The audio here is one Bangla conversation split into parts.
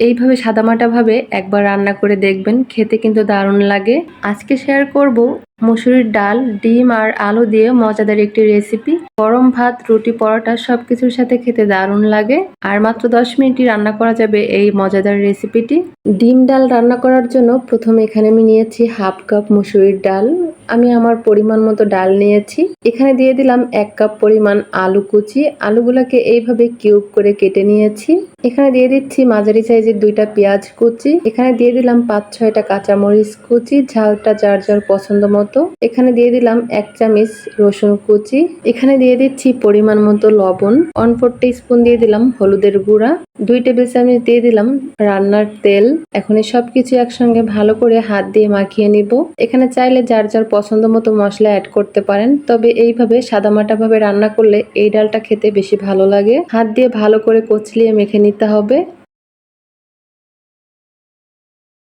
এইভাবে সাদামাটাভাবে একবার রান্না করে দেখবেন, খেতে কিন্তু দারুণ লাগে। আজকে শেয়ার করব মুসুরির ডাল, ডিম আর আলু দিয়ে মজাদার একটি রেসিপি গরম ভাত, রুটি, পরোটা সব কিছুর সাথে খেতে দারুণ লাগে। আর মাত্র দশ মিনিটই রান্না করা যাবে এই মজাদার রেসিপিটি ডিম ডাল রান্না করার জন্য প্রথমে এখানে আমি নিয়েছি হাফ কাপ মুসুরির ডাল। আমি আমার পরিমাণ মতো ডাল নিয়েছি। এখানে দিয়ে দিলাম এক কাপ পরিমাণ আলু কুচি। আলুগুলোকে এইভাবে কিউব করে কেটে নিয়েছি। এখানে দিয়ে দিচ্ছি মাঝারি সাইজের দুইটা পেঁয়াজ কুচি। এখানে দিয়ে দিলাম পাঁচ ছয়টা কাঁচামরিচ কুচি, ঝালটা যার যার পছন্দ মতো। এখানে দিয়ে দিলাম এক চামচ রসুন কুচি। এখানে দিয়ে দিচ্ছি পরিমাণ মতো লবণ। ওয়ান ফোর স্পুন দিয়ে দিলাম হলুদের গুঁড়া। দুই টেবিল চামচ দিয়ে দিলাম রান্নার তেল। এখন এই সবকিছু একসঙ্গে ভালো করে হাত দিয়ে মাখিয়ে নিব। এখানে চাইলে যার যার পছন্দ মতো মশলা অ্যাড করতে পারেন। তবে এইভাবে সাদামাটা ভাবে রান্না করলে এই ডালটা খেতে বেশি ভালো লাগে। হাত দিয়ে ভালো করে কচলিয়ে মেখে নিতে হবে।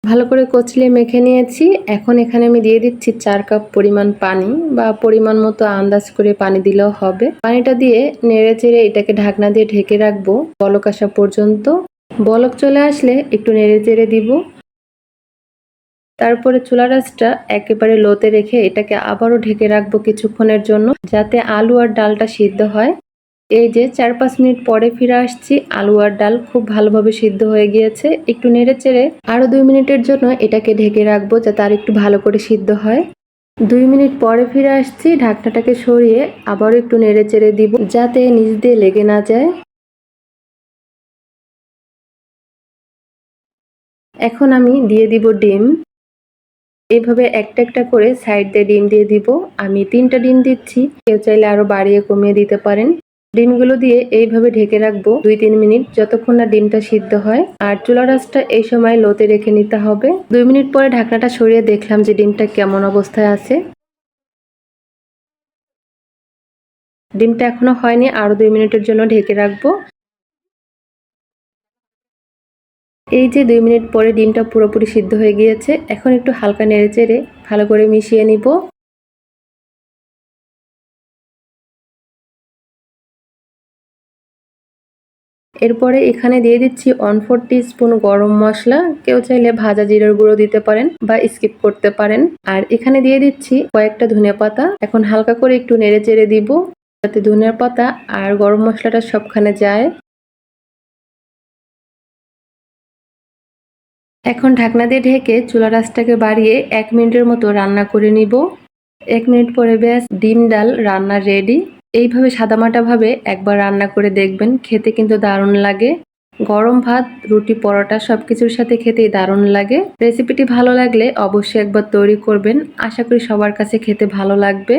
ভালো করে কচলিয়ে মেখে নিয়েছি। এখন এখানে আমি দিয়ে দিচ্ছি চার কাপ পরিমাণ পানি বা পরিমাণ মতো আন্দাজ করে পানি দিলেও হবে। পানিটা দিয়ে নেড়ে চেড়ে এটাকে ঢাকনা দিয়ে ঢেকে রাখব বলক আসা পর্যন্ত। বলক চলে আসলে একটু নেড়ে চেড়ে দিব। তারপরে চুলা রাসটা একেবারে লোতে রেখে এটাকে আবারও ঢেকে রাখব কিছুক্ষণের জন্য, যাতে আলু আর ডালটা সিদ্ধ হয়। এই যে চার পাঁচ মিনিট পরে ফিরে আসছি, আলু আর ডাল খুব ভালোভাবে সিদ্ধ হয়ে গিয়েছে। একটু নেড়ে চেড়ে আরও দুই মিনিটের জন্য এটাকে ঢেকে রাখব যাতে আর একটু ভালো করে সিদ্ধ হয়। দুই মিনিট পরে ফিরে আসছি, ঢাকনাটাকে সরিয়ে আবারও একটু নেড়ে চেড়ে দিব যাতে নিচ দিয়ে লেগে না যায়। এখন আমি দিয়ে দিব ডিম। এইভাবে একটা একটা করে সাইড দিয়ে ডিম দিয়ে দিব। আমি তিনটা ডিম দিচ্ছি, কেউ চাইলে আরও বাড়িয়ে কমিয়ে দিতে পারেন। ডিমগুলো দিয়ে এইভাবে ঢেকে রাখব দুই তিন মিনিট যতক্ষণ না ডিমটা সিদ্ধ হয়। আর চুলা রাসটা এই সময় লোতে রেখে নিতে হবে। দুই মিনিট পরে ঢাকনাটা সরিয়ে দেখলাম যে ডিমটা কেমন অবস্থায় আছে। ডিমটা এখনও হয়নি, আরও দুই মিনিটের জন্য ঢেকে রাখব। এই যে দুই মিনিট পরে ডিমটা পুরোপুরি সিদ্ধ হয়ে গিয়েছে, এখন একটু হালকা নেড়ে চেড়ে ভালো করে মিশিয়ে নিব। এরপরে এখানে দিয়ে দিচ্ছি ওয়ান ফোর স্পুন গরম মশলা। কেউ চাইলে ভাজা জিরার গুঁড়ো দিতে পারেন বা স্কিপ করতে পারেন। আর এখানে দিয়ে দিচ্ছি কয়েকটা ধনিয়া পাতা। এখন হালকা করে একটু নেড়ে চেড়ে দিব যাতে ধনিয়া পাতা আর গরম মশলাটা সবখানে যায়। এখন ঢাকনা দিয়ে ঢেকে চুলা রাসটাকে বাড়িয়ে এক মিনিটের মতো রান্না করে নিব। এক মিনিট পরে ব্যাস, ডিম, ডাল রান্না রেডি এইভাবে সাদামাটাভাবে একবার রান্না করে দেখবেন। খেতে কিন্তু দারুণ লাগে। গরম ভাত, রুটি, পরোটা সব কিছুর সাথে খেতেই দারুণ লাগে। রেসিপিটি ভালো লাগলে অবশ্যই একবার তৈরি করবেন। আশা করি সবার কাছে খেতে ভালো লাগবে।